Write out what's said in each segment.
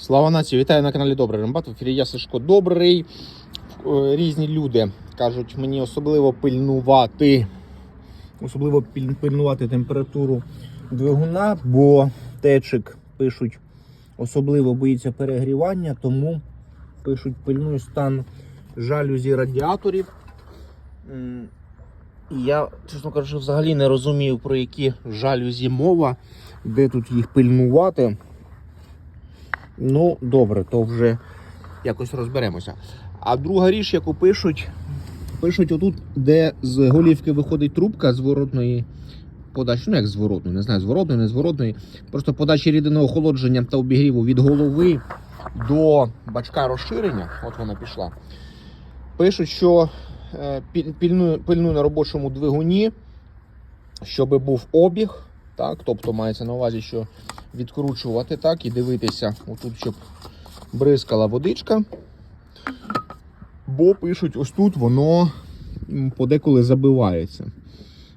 Слава нації! Вітаю на каналі Добрий Рембат. В ефірі я Сашко Добрий. Е, Різні люди кажуть мені особливо пильнувати. Особливо пильнувати температуру двигуна, бо течик пишуть особливо боїться перегрівання, тому пишуть пильнуй стан жалюзі радіаторів. І я, чесно кажучи, взагалі не розумію, про які жалюзі мова, де тут їх пильнувати. Ну, добре, то вже якось розберемося. А друга річ, яку пишуть, пишуть отут, де з голівки виходить трубка зворотної подачі. Ну, як зворотної, не знаю, зворотної, не зворотної. Просто подачі рідинного охолодження та обігріву від голови до бачка розширення. От вона пішла. Пишуть, що е, пильну на робочому двигуні, щоб був обіг. Так, тобто мається на увазі, що відкручувати так і дивитися, отут, щоб бризкала водичка. Бо пишуть, ось тут воно подеколи забивається.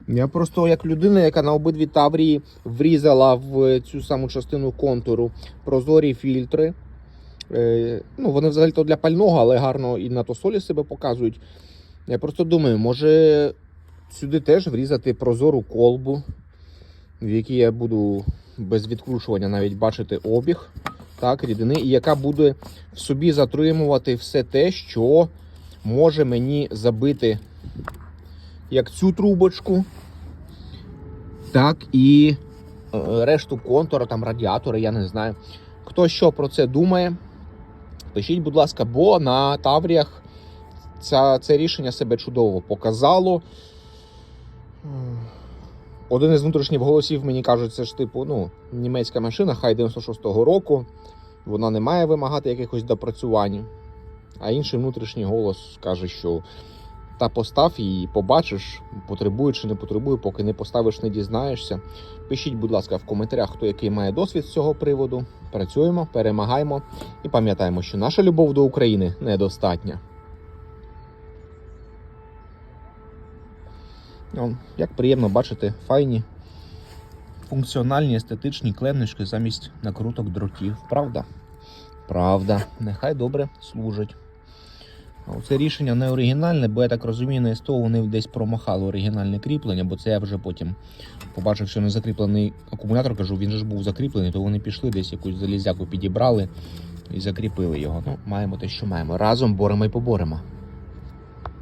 Я просто як людина, яка на обидві таврії врізала в цю саму частину контуру прозорі фільтри. Е, ну, вони взагалі то для пального, але гарно і на тосолі себе показують. Я просто думаю, може сюди теж врізати прозору колбу, в якій я буду без відкручування навіть бачити обіг так, рідини, і яка буде в собі затримувати все те, що може мені забити як цю трубочку, так і е, решту контура, там радіатори, я не знаю. Хто що про це думає, пишіть, будь ласка, бо на Тавріях ця, це рішення себе чудово показало. Один із внутрішніх голосів мені кажуть, це ж типу, ну, німецька машина, хай 96-го року, вона не має вимагати якихось допрацювань. А інший внутрішній голос каже, що та постав і побачиш, потребує чи не потребує, поки не поставиш, не дізнаєшся. Пишіть, будь ласка, в коментарях, хто який має досвід з цього приводу. Працюємо, перемагаємо і пам'ятаємо, що наша любов до України недостатня. Як приємно бачити файні, функціональні, естетичні клемнички замість накруток дротів. Правда? Правда. Нехай добре служить. Це рішення не оригінальне, бо я так розумію, на СТО вони десь промахали оригінальне кріплення, бо це я вже потім побачив, що не закріплений акумулятор, кажу, він ж був закріплений, то вони пішли десь якусь залізяку підібрали і закріпили його. Ну, маємо те, що маємо. Разом боремо і поборемо.